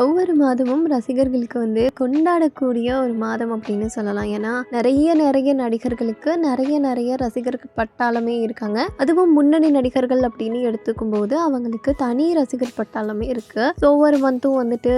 ஒவ்வொரு மாதமும் ரசிகர்களுக்கு வந்து கொண்டாடக்கூடிய ஒரு மாதம் அப்படின்னு சொல்லலாம். ஏன்னா நிறைய நிறைய நடிகர்களுக்கு நிறைய நிறைய ரசிகர்கள் பட்டாளமே இருக்காங்க. அதுவும் முன்னணி நடிகர்கள் அப்படின்னு எடுத்துக்கும் போது அவங்களுக்கு தனி ரசிகர் பட்டாளமே இருக்கு. ஸோ ஒவ்வொரு மந்த்தும் வந்துட்டு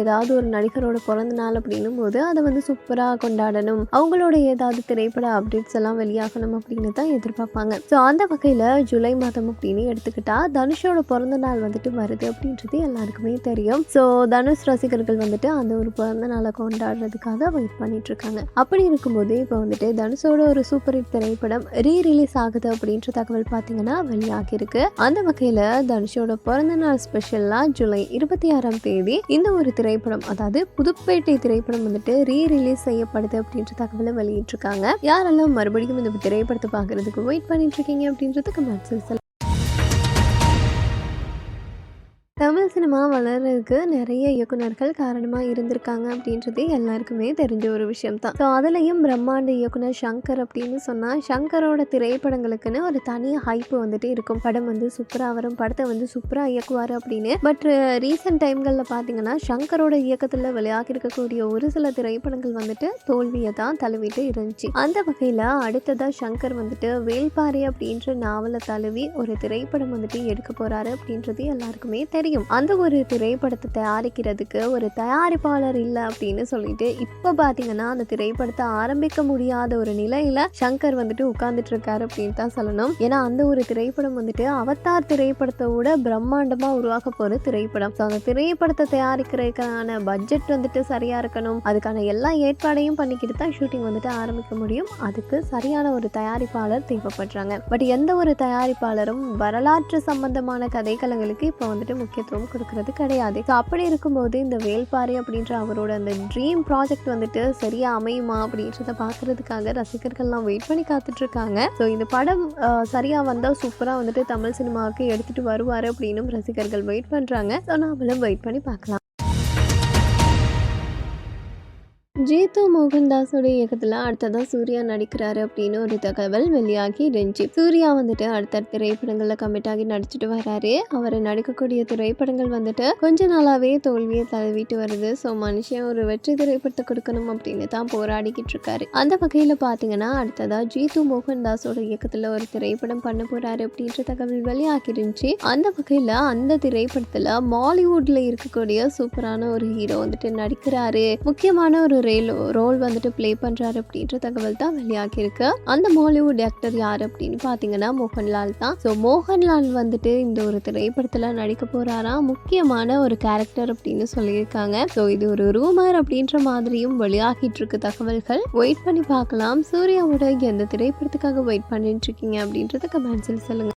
ஏதாவது ஒரு நடிகரோட பிறந்த நாள் அப்படின்னும் போது அதை வந்து சூப்பராக கொண்டாடணும். அவங்களோட ஏதாவது திரைப்பட அப்டேட்ஸ் எல்லாம் வெளியாகணும் அப்படின்னு தான் எதிர்பார்ப்பாங்க. ஸோ அந்த வகையில் ஜூலை மாதம் அப்படின்னு எடுத்துக்கிட்டா தனுஷோட பிறந்த நாள் வந்துட்டு வருது அப்படின்றது எல்லாருக்குமே தெரியும். ஸோ தனுஷ் தனுஷ் ரசிகர்கள் வந்துட்டு அந்த ஒரு பிறந்த நாளை கொண்டாடுறதுக்காக வெயிட் பண்ணிட்டு இருக்காங்க அப்படி இருக்கும்போது இப்போ வந்துட்டு தனுஷோட ஒரு சூப்பர் ஹிட் திரைப்படம் ரீ ரிலீஸ் ஆகுது அப்படின்ற தகவல் பார்த்தீங்கன்னா வெளியாகிருக்கு அந்த வகையில் தனுஷோட பிறந்த நாள் ஸ்பெஷலாக ஜூலை இருபத்தி ஆறாம் தேதி இந்த ஒரு திரைப்படம் அதாவது புதுப்பேட்டை திரைப்படம் வந்துட்டு ரீ ரிலீஸ் செய்யப்படுது அப்படின்ற தகவலை வெளியிட்டிருக்காங்க. யாரெல்லாம் மறுபடியும் இந்த திரைப்படத்தை பார்க்கறதுக்கு வெயிட் பண்ணிட்டு இருக்கீங்க அப்படின்றதுக்கு கமெண்ட்ஸ் வேகமாக வளர்றதுக்கு நிறைய இயக்குனர்கள் காரணமாக இருந்திருக்காங்க அப்படின்றது எல்லாருக்குமே தெரிஞ்ச ஒரு விஷயம் தான் ஸோ அதுலேயும் பிரம்மாண்ட இயக்குனர் சங்கர் அப்படின்னு சொன்னால் சங்கரோட திரைப்படங்களுக்குன்னு ஒரு தனி ஹைப்பு வந்துட்டு இருக்கும். படம் வந்து சூப்பராக வரும் படத்தை வந்து சூப்பராக இயக்குவார் அப்படின்னு. பட் ரீசெண்ட் டைம்களில் பார்த்தீங்கன்னா சங்கரோட இயக்கத்தில் விளையாக்கிருக்கக்கூடிய ஒரு சில திரைப்படங்கள் வந்துட்டு தோல்வியை தான் தழுவிட்டு இருந்துச்சு. அந்த வகையில் அடுத்ததாக சங்கர் வந்துட்டு வேல்பாரி அப்படின்ற நாவலை தழுவி ஒரு திரைப்படம் வந்துட்டு எடுக்க போகிறாரு அப்படின்றது எல்லாருக்குமே தெரியும். அந்த ஒரு திரைப்படத்தை தயாரிக்கிறதுக்கு ஒரு தயாரிப்பாளர் இல்லை அப்படின்னு சொல்லிட்டு இப்போ பார்த்தீங்கன்னா அந்த திரைப்படத்தை ஆரம்பிக்க முடியாத ஒரு நிலையில சங்கர் வந்துட்டு உட்கார்ந்துட்டு இருக்காரு அப்படின்னு தான் சொல்லணும். ஏன்னா அந்த ஒரு திரைப்படம் வந்துட்டு அவதார் திரைப்படத்தோட பிரம்மாண்டமாக உருவாக்க போகிற திரைப்படம். ஸோ அந்த திரைப்படத்தை தயாரிக்கிறதுக்கான பட்ஜெட் வந்துட்டு சரியாக இருக்கணும். அதுக்கான எல்லா ஏற்பாடையும் பண்ணிக்கிட்டு தான் ஷூட்டிங் வந்துட்டு ஆரம்பிக்க முடியும். அதுக்கு சரியான ஒரு தயாரிப்பாளர் தேவைப்படுறாங்க. பட் எந்த ஒரு தயாரிப்பாளரும் வரலாற்று சம்பந்தமான கதைக்களங்களுக்கு இப்போ வந்துட்டு முக்கியத்துவம் பார்க்குறது கிடையாது. ஸோ அப்படி இருக்கும்போது இந்த வேல்பாறை அப்படின்ற அவரோட அந்த ட்ரீம் ப்ராஜெக்ட் வந்துட்டு சரியா அமையுமா அப்படின்றத பார்க்குறதுக்காக ரசிகர்கள்லாம் வெயிட் பண்ணி காத்துட்டு இருக்காங்க ஸோ இந்த படம் சரியாக சரியா வந்தால் சூப்பராக வந்துட்டு தமிழ் சினிமாவுக்கு எடுத்துட்டு வருவார் அப்படின்னும் ரசிகர்கள் வெயிட் பண்ணுறாங்க ஸோ நாமளும் வெயிட் பண்ணி பார்க்கலாம். ஜீத்து மோகன்தாஸோட இயக்கத்தில் அடுத்ததாக சூர்யா நடிக்கிறாரு அப்படின்னு ஒரு தகவல் வெளியாகி இருந்துச்சு. சூர்யா வந்துட்டு அடுத்த திரைப்படங்களில் கமிட் ஆகி நடிச்சிட்டு வராரு. அவர் நடிக்கக்கூடிய திரைப்படங்கள் வந்துட்டு கொஞ்ச நாளாகவே தோல்வியை தழுவிட்டு வருது. ஸோ மனுஷன் ஒரு வெற்றி திரைப்படத்தை கொடுக்கணும் அப்படின்னு தான் போராடிக்கிட்டு இருக்காரு. அந்த வகையில் பார்த்தீங்கன்னா அடுத்ததாக ஜீத்து மோகன்தாஸோட இயக்கத்தில் ஒரு திரைப்படம் பண்ண போறாரு அப்படின்ற தகவல் வெளியாகி இருந்துச்சு. அந்த வகையில் அந்த திரைப்படத்தில் மாலிவுட்ல இருக்கக்கூடிய சூப்பரான ஒரு ஹீரோ வந்துட்டு நடிக்கிறாரு. முக்கியமான ஒரு ரேல் ரோல் வந்துட்டு ப்ளே பண்ணுறாரு அப்படின்ற தகவல் தான் வெளியாகியிருக்கு. அந்த மாலிவுட் ஆக்டர் யார் அப்படின்னு பார்த்தீங்கன்னா மோகன்லால் தான். ஸோ மோகன்லால் வந்துட்டு இந்த ஒரு திரைப்படத்தில் நடிக்க போகிறாரா முக்கியமான ஒரு கேரக்டர் அப்படின்னு சொல்லியிருக்காங்க. ஸோ இது ஒரு ரூமர் அப்படின்ற மாதிரியும் வெளியாகிட்டு இருக்கு தகவல்கள். வெயிட் பண்ணி பார்க்கலாம். சூர்யாவோட எந்த திரைப்படத்துக்காக வெயிட் பண்ணிட்டு இருக்கீங்க அப்படின்றத கமெண்ட்ஸில் சொல்லுங்கள்